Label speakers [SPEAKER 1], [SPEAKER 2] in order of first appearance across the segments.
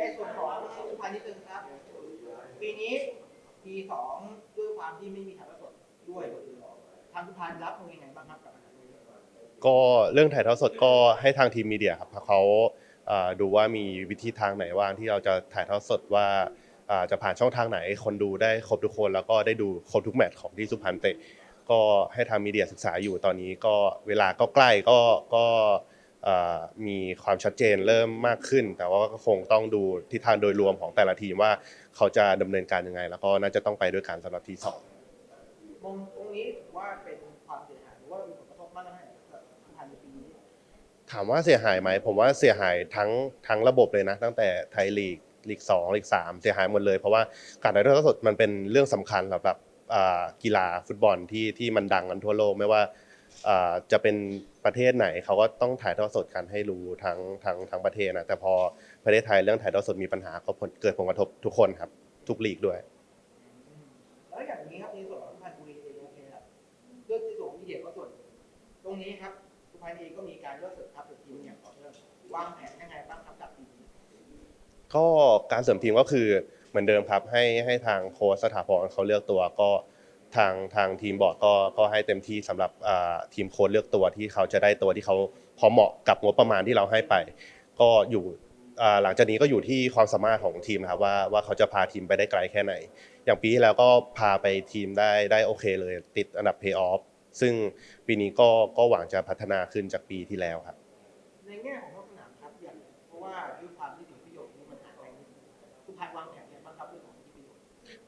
[SPEAKER 1] ในส่วนของสุพรรณนิดนึงครับ ปีนี้ปีสองด้วยความที่ไม่มีถ่ายทอดสดด้วยทางสุพรรณรับมือยังไงบ้างครับกับปัญหานี้
[SPEAKER 2] ก็เรื่องถ่ายทอดสดก็ให้ทางทีมมีเดียครับเขาดูว่ามีวิธีทางไหนว่างที่เราจะถ่ายทอดสดว่าจะผ่านช่องทางไหนคนดูได้ครบทุกคนแล้วก็ได้ดูครบทุกแมตช์ของที่สุพรรณเตะก็ให้ทางมีเดียศึกษาอยู่ตอนนี้ก็เวลาก็ใกล้ก็ก็ มีความชัดเจนเริ่มมากขึ้น แต่ว่าก็คงต้องดูทิศทางโดยรวมของแต่ละทีมว่าเขาจะดำเนินการยังไง แล้วก็น่าจะต้องไปด้วยกันสำหรับทีสอง
[SPEAKER 1] มองตรงนี้ถือว่าเป็นความเสียหายหรือว่ามีผลกระทบมากน้อยแค่ไหนกับสุพรรณในปีนี้
[SPEAKER 2] ถามว่าเสียหายไหมผมว่าเสียหายทั้งทั้งระบบเลยนะ ตั้งแต่ไทยลีกลีกสองลีกสามเสียหายหมดเลย เพราะว่าการถ่ายทอดสดมันเป็นเรื่องสำคัญสำหรับอ่ากีฬาฟุตบอลที่ที่มันดังกันทั่วโลกไม่ว่าอ่า จะเป็นประเทศไหนเขาก็ต้องถ่ายทอดสดกันให้รู้ทั้งทั้งทั้งประเทศนะแต่พอประเทศไทยเรื่องถ่ายทอดสดมีปัญหาก็ผลเกิดผลกระทบทุกคนครับ ทุกลีกด้วย
[SPEAKER 1] อืมแล้วอย่างนี้ครับในส่วนของสุพรรณบุรีเองโอเคครับเรื่องที่ส่วนของมีเดียก็ส่วนตรงนี้ครับสุพรรณเองก็มีการเลือกเสริมทัพหรือทีมอย่างต่อเนื่องวางแผนยังไงบ้างครับกับทีมนี้
[SPEAKER 2] ก็การเสริมทีมก็คือเหมือนเดิมครับให้ให้ทางโค้ชสถาพรเขาเลือกตัวก็ ทางทางทีมบอร์ดก็ก็ให้เต็มที่สำหรับทีมโค้ชเลือกตัวที่เขาจะได้ตัวที่เขาพอเหมาะกับงบประมาณที่เราให้ไป ก็อยู่หลังจากนี้ก็อยู่ที่ความสามารถของทีมนะครับว่าว่าเขาจะพาทีมไปได้ไกลแค่ไหน อย่างปีที่แล้วก็พาไปทีมได้ได้โอเคเลย ติดอันดับเพย์ออฟซึ่งปีนี้ก็ก็หวังจะพัฒนาขึ้นจากปีที่แล้วครับ
[SPEAKER 1] ในแง่ของนอกสนามครับอย่างเพราะว่าด้วยความที่ถึงประโยชน์นี้มันหายไปนิดนึงสุพรรณวางแผนยังไงบ้างครับเรื่องของ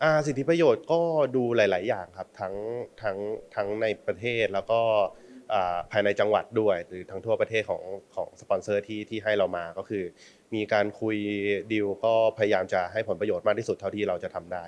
[SPEAKER 2] อ่าสิทธิประโยชน์ก็ดูหลาย ๆ อย่างครับทั้งทั้งทั้งในประเทศแล้วก็อ่าภายในจังหวัดด้วย หรือทั้งทั่วประเทศของของสปอนเซอร์ที่ที่ให้เรามาก็คือ มีการคุยดีลก็พยายามจะให้ผลประโยชน์มากที่สุดเท่าที่เราจะทำได้